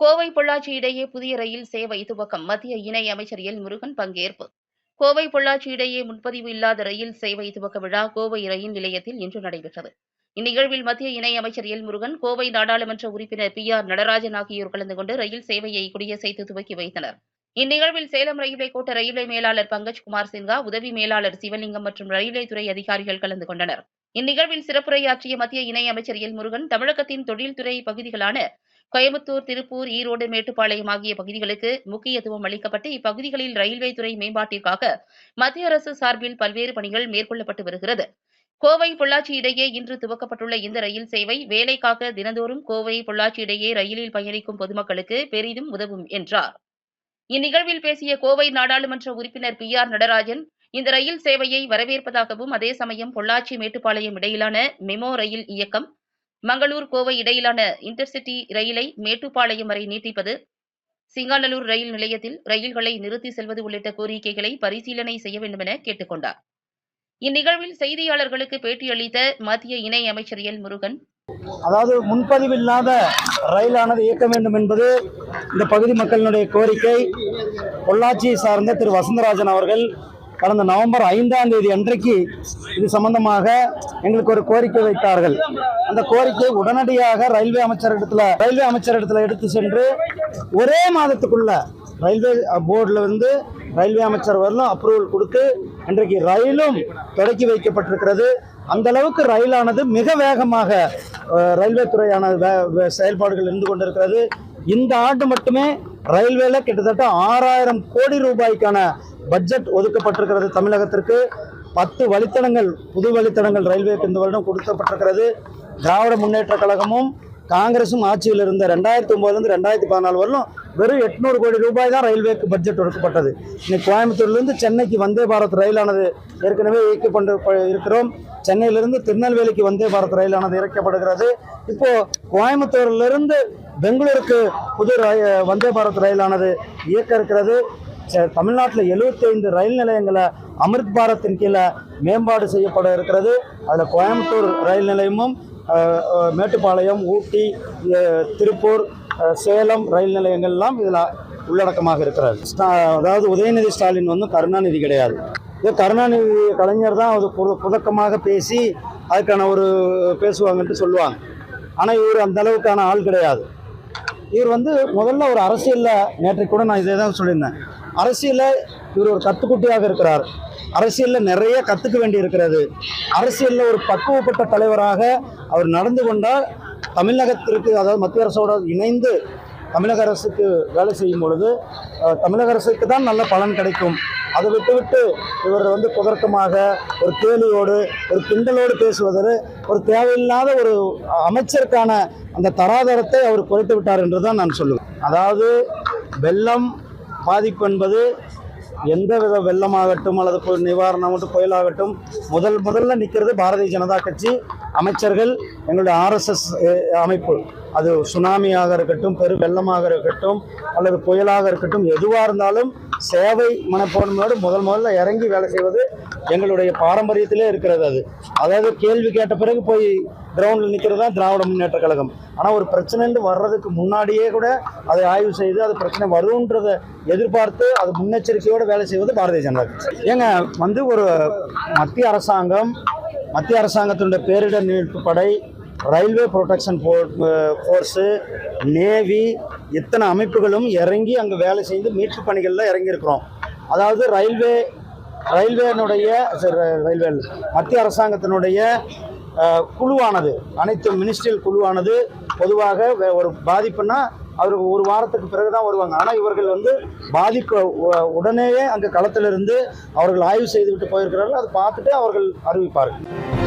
கோவை பொள்ளாச்சி இடையே புதிய ரயில் சேவை துவக்கம். மத்திய இணை அமைச்சர் எல். முருகன் பங்கேற்பு. கோவை பொள்ளாச்சி இடையே முன்பதிவு இல்லாத ரயில் சேவை துவக்க விழா கோவை ரயில் நிலையத்தில் இன்று நடைபெற்றது. இந்நிகழ்வில் மத்திய இணை அமைச்சர் எல். முருகன் கோவை நாடாளுமன்ற உறுப்பினர் பி. ஆர். நடராஜன் ஆகியோர் கலந்து கொண்டு ரயில் சேவையை கொடியசைத்து துவக்கி வைத்தனர். இந்நிகழ்வில் சேலம் ரயில்வே கோட்ட ரயில்வே மேலாளர் பங்கஜ் குமார் சின்ஹா உதவி மேலாளர் சிவலிங்கம் மற்றும் ரயில்வே துறை அதிகாரிகள் கலந்து கொண்டனர். இந்நிகழ்வில் சிறப்புரையாற்றிய மத்திய இணை அமைச்சர் எல். முருகன் தமிழகத்தின் தொழில்துறை பகுதிகளான கோயம்புத்தூர் திருப்பூர் ஈரோடு மேட்டுப்பாளையம் ஆகிய பகுதிகளுக்கு முக்கியத்துவம் அளிக்கப்பட்டு இப்பகுதிகளில் ரயில்வே துறை மேம்பாட்டிற்காக மத்திய அரசு சார்பில் பல்வேறு பணிகள் மேற்கொள்ளப்பட்டு வருகிறது. கோவை பொள்ளாச்சி இடையே இன்று துவக்கப்பட்டுள்ள இந்த ரயில் சேவை வேலைக்காக தினந்தோறும் கோவை பொள்ளாச்சி இடையே ரயிலில் பயணிக்கும் பொதுமக்களுக்கு பெரிதும் உதவும் என்றார். இந்நிகழ்வில் பேசிய கோவை நாடாளுமன்ற உறுப்பினர் பி ஆர் நடராஜன் இந்த ரயில் சேவையை வரவேற்பதாகவும் அதே சமயம் பொள்ளாச்சி மேட்டுப்பாளையம் இடையிலான மெமோ ரயில் இயக்கம் மங்களூர் கோவை இடையிலான இன்டர்சிட்டி ரயிலை மேட்டுப்பாளையம் வரை நீட்டிப்பது சிங்காநல்லூர் ரயில் நிலையத்தில் ரயில்களை நிறுத்தி செல்வது உள்ளிட்ட கோரிக்கைகளை பரிசீலனை செய்ய வேண்டும் என கேட்டுக் கொண்டார் இந்நிகழ்வில் செய்தியாளர்களுக்கு பேட்டியளித்த மத்திய இணை அமைச்சர் எல் முருகன் அதாவது முன்பதிவு இல்லாத ரயிலானது இயக்க வேண்டும் என்பது இந்த பகுதி மக்களினுடைய கோரிக்கை. பொள்ளாச்சியை சார்ந்த திரு வசந்தராஜன் அவர்கள் கடந்த நவம்பர் ஐந்தாம் தேதி அன்றைக்கு இது சம்பந்தமாக எங்களுக்கு ஒரு கோரிக்கை வைத்தார்கள். அந்த கோரிக்கை உடனடியாக ரயில்வே அமைச்சரிடத்தில் ரயில்வே அமைச்சரிடத்தில் எடுத்து சென்று ஒரே மாதத்துக்குள்ள ரயில்வே போர்டில் வந்து ரயில்வே அமைச்சர் வரலும் அப்ரூவல் கொடுத்து இன்றைக்கு ரயிலும் தொடக்கி வைக்கப்பட்டிருக்கிறது. அந்த அளவுக்கு ரயிலானது மிக வேகமாக ரயில்வே துறையான வே- செயல்பாடுகள் இருந்து கொண்டிருக்கிறது. இந்த ஆண்டு மட்டுமே ரயில்வேல கிட்டத்தட்ட ஆறாயிரம் கோடி ரூபாய்க்கான பட்ஜெட் ஒதுக்கப்பட்டிருக்கிறது தமிழகத்திற்கு. பத்து வழித்தடங்கள் புது வழித்தடங்கள் ரயில்வேக்கு இந்த வருடம் கொடுக்கப்பட்டிருக்கிறது. திராவிட முன்னேற்ற கழகமும் காங்கிரஸும் ஆட்சியில் இருந்த ரெண்டாயிரத்தி ஒம்பதுலேருந்து ரெண்டாயிரத்தி பதினாலு வரலும் வெறும் எட்நூறு கோடி ரூபாய் தான் ரயில்வேக்கு பட்ஜெட் ஒடுக்கப்பட்டது இன்னைக்கு கோயம்புத்தூர்லேருந்து சென்னைக்கு வந்தே பாரத் ரயிலானது ஏற்கனவே இயக்கப்பட்டு இருக்கிறோம். சென்னையிலிருந்து திருநெல்வேலிக்கு வந்தே பாரத் ரயிலானது இயக்கப்படுகிறது. இப்போது கோயம்புத்தூர்லேருந்து பெங்களூருக்கு புது வந்தே பாரத் ரயிலானது இயக்க இருக்கிறது. ச- தமிழ்நாட்டில் 75 ரயில் நிலையங்களை அமிர்த் பாரத்தின் கீழே மேம்பாடு செய்யப்பட இருக்கிறது. அதில் கோயம்புத்தூர் ரயில் நிலையமும் மேட்டுப்பாளையம் ஊட்டி திருப்பூர் சேலம் ரயில் நிலையங்கள்லாம் இதில் உள்ளடக்கமாக இருக்கிறார் ஸ்டா- அதாவது உதயநிதி ஸ்டாலின் வந்து கருணாநிதி கிடையாது. இதே கருணாநிதி கலைஞர் தான் அது புத புதக்கமாக பேசி அதுக்கான ஒரு பேசுவாங்கன்ட்டு சொல்லுவாங்க. ஆனால் இவர் அந்த அளவுக்கான ஆள் கிடையாது. இவர் வந்து முதல்ல ஒரு அரசியலில் நேற்றைக்கு கூட நான் இதே தான் சொல்லியிருந்தேன். அரசியலில் இவர் ஒரு கத்துக்குட்டியாக இருக்கிறார். அரசியலில் நிறைய கற்றுக்க வேண்டி இருக்கிறது அரசியலில் ஒரு பக்குவப்பட்ட தலைவராக அவர் நடந்து கொண்டால் தமிழகத்திற்கு அதாவது மத்திய அரசோட இணைந்து தமிழக அரசுக்கு வேலை செய்யும் பொழுது தமிழக அரசுக்கு தான் நல்ல பலன் கிடைக்கும். அதை விட்டுவிட்டு இவர் வந்து குதர்க்கமாக ஒரு கேலியோடு ஒரு கிண்டலோடு பேசுவதற்கு ஒரு தேவையில்லாத ஒரு அமைச்சருக்கான அந்த தராதரத்தை அவர் குறைத்து விட்டார் என்று தான் நான் சொல்லுவேன். அதாவது வெள்ளம் பாதிப்பு என்பது எந்த வித வெள்ளமாகட்டும் அல்லது நிவாரணம் நிவாரணமாகட்டும் புயலாகட்டும் முதல் முதல்ல நிற்கிறது பாரதிய ஜனதா கட்சி அமைச்சர்கள் எங்களுடைய ஆர்எஸ்எஸ் அமைப்பு. அது சுனாமியாக இருக்கட்டும் பெரு வெள்ளமாக இருக்கட்டும் அல்லது புயலாக இருக்கட்டும் எதுவாக இருந்தாலும் சேவை மனப்பான்மையோடு முதல் முதல்ல இறங்கி வேலை செய்வது எங்களுடைய பாரம்பரியத்திலே இருக்கிறது அது. அதாவது கேள்வி கேட்ட பிறகு போய் கிரவுண்டில் நிற்கிறது தான் திராவிட முன்னேற்ற கழகம். ஆனால் ஒரு பிரச்சனைன்னு வர்றதுக்கு முன்னாடியே கூட அதை ஆய்வு செய்து அது பிரச்சனை வருன்றதை எதிர்பார்த்து அது முன்னெச்சரிக்கையோடு வேலை செய்வது பாரதிய ஜனதா கட்சி. ஏங்க வந்து ஒரு மத்திய அரசாங்கம் மத்திய அரசாங்கத்தினுடைய பேரிடர் மீட்பு படை ரயில்வே ப்ரொடெக்ஷன் ஃபோர்ஸு நேவி இத்தனை அமைப்புகளும் இறங்கி அங்கே வேலை செய்து மீட்பு பணிகளில் இறங்கியிருக்கிறோம். அதாவது ரயில்வே ரயில்வேனுடைய ரயில்வே மத்திய அரசாங்கத்தினுடைய குழுவானது அனைத்து மினிஸ்ட்ரியல் குழுவானது பொதுவாக வே- ஒரு பாதிப்புன்னா அவருக்கு ஒரு வாரத்துக்கு பிறகு தான் வருவாங்க. ஆனால் இவர்கள் வந்து பாதிப்பு உடனேயே அங்கே களத்திலிருந்து அவர்கள் ஆய்வு செய்துவிட்டு போயிருக்கிறார்கள். அதை பார்த்துட்டு அவர்கள் அறிவிப்பார்கள்.